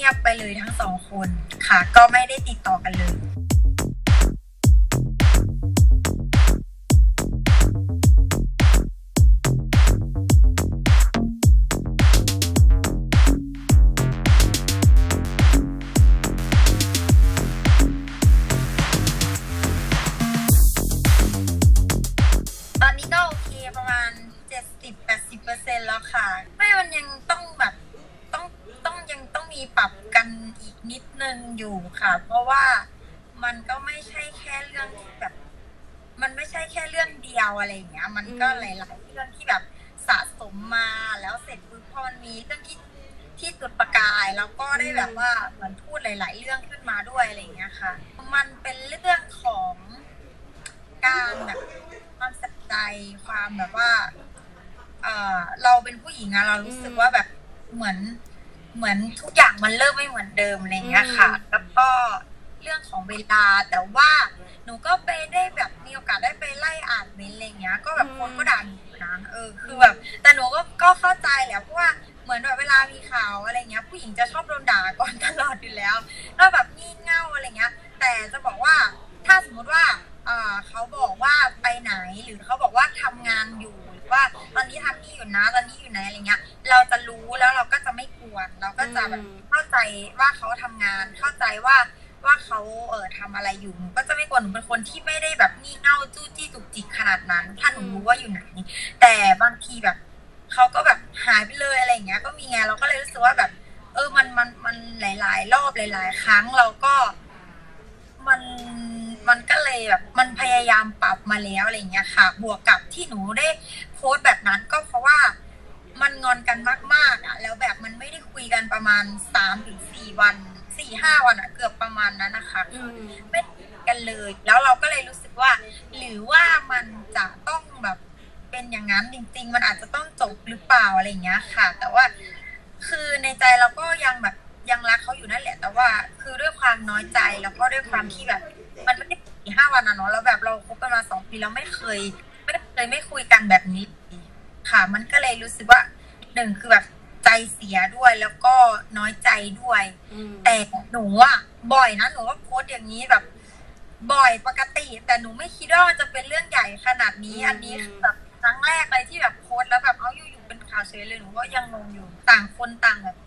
งียบไปเลยทั้งสองคนค่ะ ก็ไม่ได้ติดต่อกันเลย นิดนึงอยู่ค่ะ เพราะว่ามันก็ไม่ใช่แค่เรื่องที่แบบ มันไม่ใช่แค่เรื่องเดียวอะไรอย่างเงี้ย มันก็หลาย ๆ เรื่องที่แบบสะสมมาแล้วเสร็จปุ๊บพอมันมีเรื่องที่ที่จุดประกายแล้วก็ได้แบบว่าเหมือนพูดหลาย ๆ เรื่องขึ้นมาด้วยอะไรอย่างเงี้ยค่ะ มันเป็นเรื่องของการแบบความสัใจความแบบว่า เออเราเป็นผู้หญิงอะเรารู้สึกว่าแบบเหมือน เหมือนทุกอย่างมันเริ่มไม่เหมือนเดิมอะไรอย่างเงี้ยค่ะอืมแล้วก็เรื่องของเวลาแต่ว่าหนูก็ไปได้แบบมีโอกาสได้ไปไล่อ่านเมนต์อะไรเงี้ย ก็แบบคนก็ด่าหนูนะเออคือแบบ แต่หนูก็ก็เข้าใจแหละเพราะว่าเหมือนแบบเวลามีข่าวอะไรเงี้ย ผู้หญิงจะชอบโดนด่าก่อนตลอดอยู่แล้วแล้วแบบงี่เง่าอะไรเงี้ย แต่จะบอกว่าถ้าสมมุติว่าเอ่อเขาบอกว่าไปไหนหรือเขาบอกว่าทำงานอยู่หรือ ว่าตอนนี้ทำนี่อยู่นะตอนนี้อยู่ไหนอะไรเงี้ย เราจะรู้แล้วเราก็จะไม่กวนเราก็จะแบบอืมเข้าใจว่าเขาทำงาน เข้าใจว่าว่าเขาเออทำอะไรอยู่หนูก็จะไม่กวนหนูเป็นคนที่ไม่ได้แบบงี่เง่าจู้จี้จุกจิกขนาดนั้น ถ้าหนูรู้ว่าอยู่ไหน แต่บางทีแบบเขาก็แบบหายไปเลยอะไรอย่างเงี้ย ก็มีไงเราก็เลยรู้สึกว่าแบบ เออมันมันมันหลาย ๆ รอบหลาย ๆ ครั้งเราก็มัน มันก็เลยแบบมันพยายามปรับมาแล้วอะไรเงี้ยค่ะ บวกกับที่หนูได้โพสต์แบบนั้นก็เพราะว่ามันงอนกันมากๆอะ แล้วแบบมันไม่ได้คุยกันประมาณสามถึงสี่วันสี่ห้าวันอะ เกือบประมาณนั้นนะคะอืมไม่กันเลย แล้วเราก็เลยรู้สึกว่า หรือว่ามันจะต้องแบบเป็นอย่างนั้นจริง ๆ มันอาจจะต้องจบหรือเปล่าอะไรเงี้ยค่ะ แต่ว่าคือในใจเราก็ยังแบบยังรักเขาอยู่นั่นแหละ แต่ว่า คือด้วยความน้อยใจแล้วก็ด้วยความที่แบบ ปีแล้วไม่เคย ไม่เคยไม่คุยกันแบบนี้ ค่ะ มันก็เลยรู้สึกว่าหนึ่งคือแบบใจเสียด้วยแล้วก็น้อยใจด้วยอืมแต่หนูอะบ่อยนะหนูว่าโพสต์อย่างนี้แบบ บ่อยปกติ แต่หนูไม่คิดว่ามันจะเป็นเรื่องใหญ่ขนาดนี้อืมอันนี้คือแบบครั้งแรกเลยที่แบบโพสต์แล้วแบบเอาอยู่ๆเป็นข่าวเฉยเลยหนูก็ยังงงอยู่ต่างคนต่างแบบ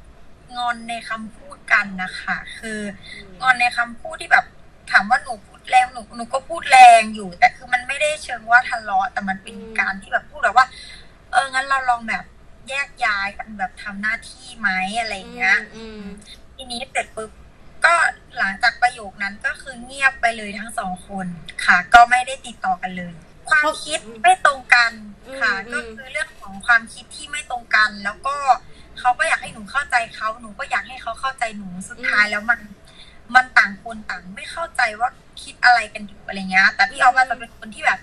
งอนในคำพูดกันนะคะคืองอนในคำพูดที่แบบถามว่าหนูพูด แรงหนูหนูก็พูดแรงอยู่ แต่คือมันไม่ได้เชิงว่าทะเลาะแต่มันเป็นอืมการที่แบบพูดแบบว่า เอองั้นเราลองแบบแยกย้ายกันแบบทำหน้าที่ไหมอะไรอย่างเงี้ยอืมทีนี้เสร็จปุ๊บก็หลังจากประโยคนั้นก็คือเงียบไปเลยทั้งสองคนค่ะ ก็ไม่ได้ติดต่อกันเลย ความคิดไม่ตรงกันค่ะอืมก็คือเรื่องของความคิดที่ไม่ตรงกัน แล้วก็เขาก็อยากให้หนูเข้าใจเขาหนูก็อยากให้เขาเข้าใจหนูสุดท้ายแล้วมัน มันต่างคนต่างไม่เข้าใจว่าคิดอะไรกันอยู่อะไรเงี้ย แต่พี่ออฟว่าจะเป็นคนที่แบบ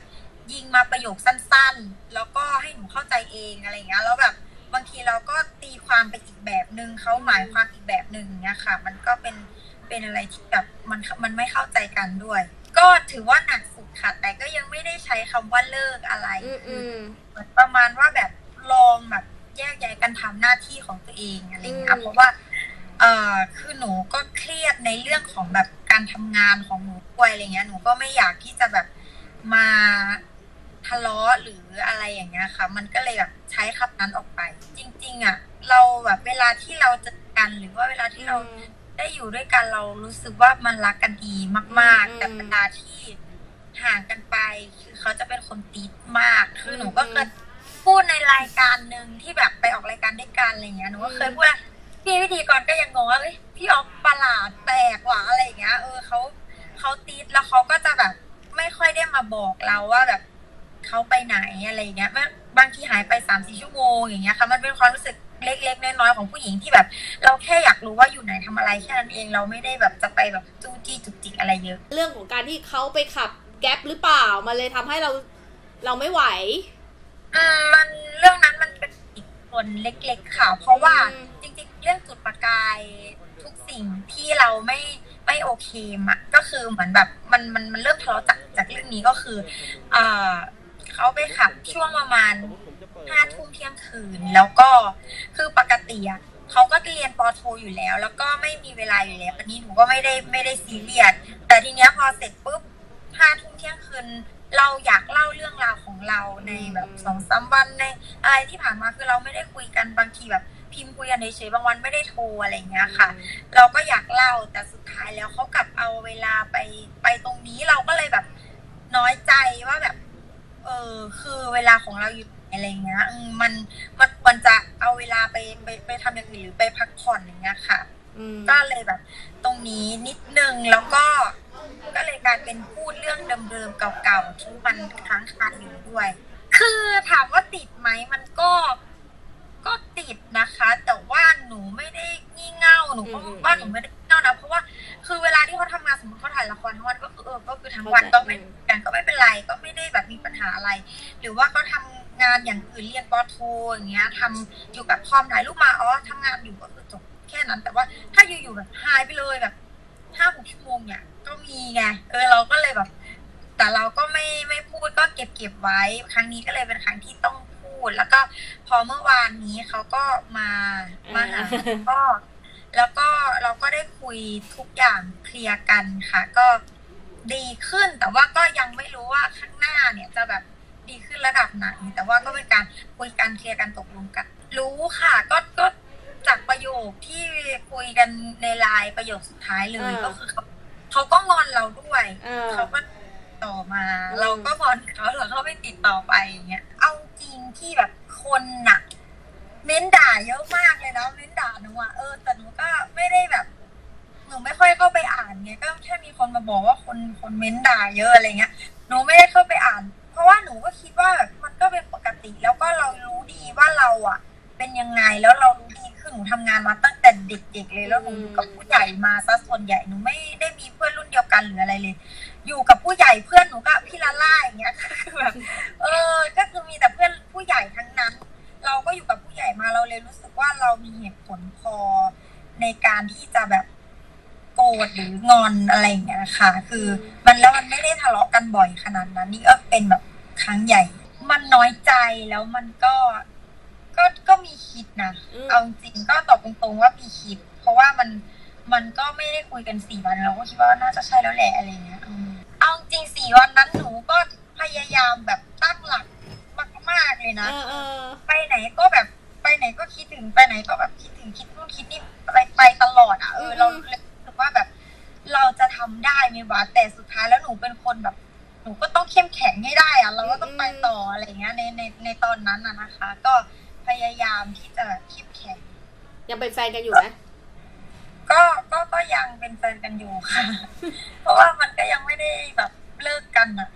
ยิงมาประโยคสั้นๆ แล้วก็ให้หนูเข้าใจเองอะไรเงี้ย แล้วแบบบางทีเราก็ตีความไปอีกแบบหนึ่งเขาหมายความอีกแบบหนึ่งเนี้ยค่ะ มันก็เป็นเป็นอะไรที่แบบมันมันไม่เข้าใจกันด้วย ก็ถือว่าหนักสุดค่ะ แต่ก็ยังไม่ได้ใช้คำว่าเลิกอะไรอืมอืมเหมือนประมาณว่าแบบลองแบบแยกย้ายกันทำหน้าที่ของตัวเองอะไรเงี้ยอืมเพราะว่าเอ่อ คือหนูก็เครียดในเรื่องของแบบการทำงานของหนูด้วยอะไรเงี้ย หนูก็ไม่อยากที่จะแบบมาทะเลาะหรืออะไรอย่างเงี้ยค่ะ มันก็เลยแบบใช้คำนั้นออกไป จริง ๆ อะ เราแบบเวลาที่เราเจอกันหรือว่าเวลาที่เราได้อยู่ด้วยกันเรารู้สึกว่ามันรักกันดีมากอืมๆแต่เวลาที่ห่างกันไป คือเขาจะเป็นคนติดมาก คือหนูก็เคยพูดในรายการหนึ่งที่แบบไปออกรายการด้วยกันอะไรเงี้ยหนูก็เคยพูดว่า พี่พิธีกรก็ยังงงว่าเอ้ยพี่ออฟประหลาดแปลกว่ะอะไรอย่างเงี้ย เออเขาเขาตีดแล้วเขาก็จะแบบ ไม่ค่อยได้มาบอกเราว่าแบบเขาไปไหนอะไรอย่างเงี้ยไม่บางทีหายไปสามสี่ชั่วโมงอย่างเงี้ยค่ะมันเป็นความรู้สึกเล็กๆน้อยๆของผู้หญิงที่แบบ เราแค่อยากรู้ว่าอยู่ไหนทำอะไรแค่นั้นเองเราไม่ได้แบบจะไปแบบจู้จี้จุกจิกอะไรเยอะ เรื่องของการที่เขาไปขับแก๊ปหรือเปล่ามันเลยทำให้เราเราไม่ไหว อืมมันเรื่องนั้นมันเป็นอีกส่วนเล็ก ๆ ค่ะ เพราะว่าอืมจริงๆ เรื่องจุดประกายทุกสิ่งที่เราไม่ไม่โอเคมะก็คือเหมือนแบบมันมันมันเริ่มทะเลาะจากจากเรื่องนี้ก็คือ เออเขาไปขับช่วงประมาณห้าทุ่มเที่ยงคืน แล้วก็คือปกติอะเขาก็เรียนปอโทอยู่แล้ว แล้วก็ไม่มีเวลาอยู่แล้วอันนี้หนูก็ไม่ได้ไม่ได้ซีเรียสแต่ทีเนี้ยพอเสร็จปุ๊บห้าทุ่มเที่ยงคืนเราอยากเล่าเรื่องราวของเราในแบบสองสามวันในอะไรที่ผ่านมาคือเราไม่ได้คุยกันบางทีแบบ พิมพ์คุยกันเฉยๆบางวันไม่ได้โทรอะไรอย่างเงี้ยค่ะ เราก็อยากเล่าแต่สุดท้ายแล้วเขากลับเอาเวลาไปไปตรงนี้เราก็เลยแบบน้อยใจว่าแบบ เออคือเวลาของเราอยู่ไหนอะไรเงี้ยอืมมันมันควรจะเอาเวลาไปไปไปทำอย่างอื่นหรือไปพักผ่อนอย่างเงี้ยค่ะอืมก็เลยแบบ ตรงนี้นิดนึงแล้วก็ก็เลยกลายเป็นพูดเรื่องเดิมๆเก่าๆที่มันค้างคาอยู่ด้วย คือถามว่าติดไหมมันก็ก็ ติดนะคะ แต่ว่าหนูไม่ได้งี่เง่าหนูก็ว่าหนูไม่ได้งี่เง่านะเพราะว่าคือเวลาที่เขาทำงานสมมติเขาถ่ายละครทั้งวันก็คือเออก็คือทั้งวันก็ไม่กันก็ไม่เป็นไรก็ไม่ได้แบบมีปัญหาอะไร หรือว่าเขาทำงานอย่างอื่นเรียนปอโทอย่างเงี้ยทำอยู่กับคอมถ่ายรูปมาอ๋อทำงานอยู่ก็คือจบแค่นั้น แต่ว่าถ้าอยู่ๆแบบหายไปเลยแบบห้าหกชั่วโมงเนี่ยก็มีไงเออเราก็เลยแบบ แต่เราก็ไม่ไม่พูดก็เก็บเก็บไว้ ครั้งนี้ก็เลยเป็นครั้งที่ต้องพู ด แล้วก็พอเมื่อวานนี้เขาก็มามาหาก็แล้วก็เราก็ได้คุยทุกอย่างเคลียร์กันค่ะ ก็ดีขึ้นแต่ว่าก็ยังไม่รู้ว่าข้างหน้าเนี่ยจะแบบดีขึ้นระดับไหนแต่ว่าก็เป็นการคุยกันเคลียร์กันตกลงกัน รู้ค่ะ ก็ก็จากประโยคที่คุยกันในไลน์ประโยคสุดท้ายเลยก็คือเขาเขาก็งอนเราด้วยเออเขาก็ต่อมาอืมเราก็งอนเขาแล้วเขาไม่ติดต่อไปอย่างเงี้ยเอาจริง ที่แบบคนน่ะ เม้นด่าเยอะมากเลยนะเม้นด่าหนูอะเออแต่หนูก็ไม่ได้แบบหนูไม่ค่อยเข้าไปอ่านไงก็แค่มีคนมาบอกว่าคนคนเม้นด่าเยอะอะไรเงี้ยหนูไม่ได้เข้าไปอ่าน เพราะว่าหนูก็คิดว่ามันก็เป็นปกติ แล้วก็เรารู้ดีว่าเราอะ เป็นยังไง แล้วเรารู้ดีคือหนูทำงานมาตั้งแต่เด็กๆเลยแล้วหนูอยู่กับผู้ใหญ่มาซะส่วนใหญ่หนูไม่ได้มีเพื่อนรุ่นเดียวกันหรืออะไรเลย อยู่กับผู้ใหญ่เพื่อนหนูก็พี่ลาล่าอย่างเงี้ยคือแบบเออ ก็คือมีแต่เพื่อนผู้ใหญ่ทั้งนั้น เราก็อยู่กับผู้ใหญ่มาเราเลยรู้สึกว่าเรามีเหตุผลพอในการที่จะแบบโกรธหรืองอนอะไรอย่างเงี้ยค่ะ คือ มันแล้วมันไม่ได้ทะเลาะกันบ่อยขนาดนั้น นี่ก็เป็นแบบครั้งใหญ่ มันน้อยใจแล้วมันก็ ก็ก็มีคิดนะอืมเอาจริงๆก็ตอบตรงๆว่ามีคิด เพราะว่ามันมันก็ไม่ได้คุยกันสี่วันเราก็คิดว่าน่าจะใช่แล้วแหละอะไรเงี้ยอืมเอาจริงสี่วันนั้นหนูก็พยายามแบบตั้งหลักมากๆเลยเอนะอเออไปไหนก็แบบไปไหนก็คิดถึงไปไหนก็แบบคิดถึงคิดนู่นคิดนี่ไปไปตลอดอะเออเราเลยรู้สึกว่าแบบ เราจะทำได้ไหมวะแต่สุดท้ายแล้วหนูเป็นคนแบบ หนูก็ต้องเข้มแข็งให้ได้อะเราก็ต้องไปต่ออะไรเงี้ยในในในตอนนั้นอะนะคะ ก็ พยายามที่จะเข้มแข็งยังเป็นแฟนกันอยู่ไหมก็ก็ก็ยังเป็นแฟนกันอยู่ค่ะ เพราะว่ามันก็ยังไม่ได้แบบเลิกกันอะ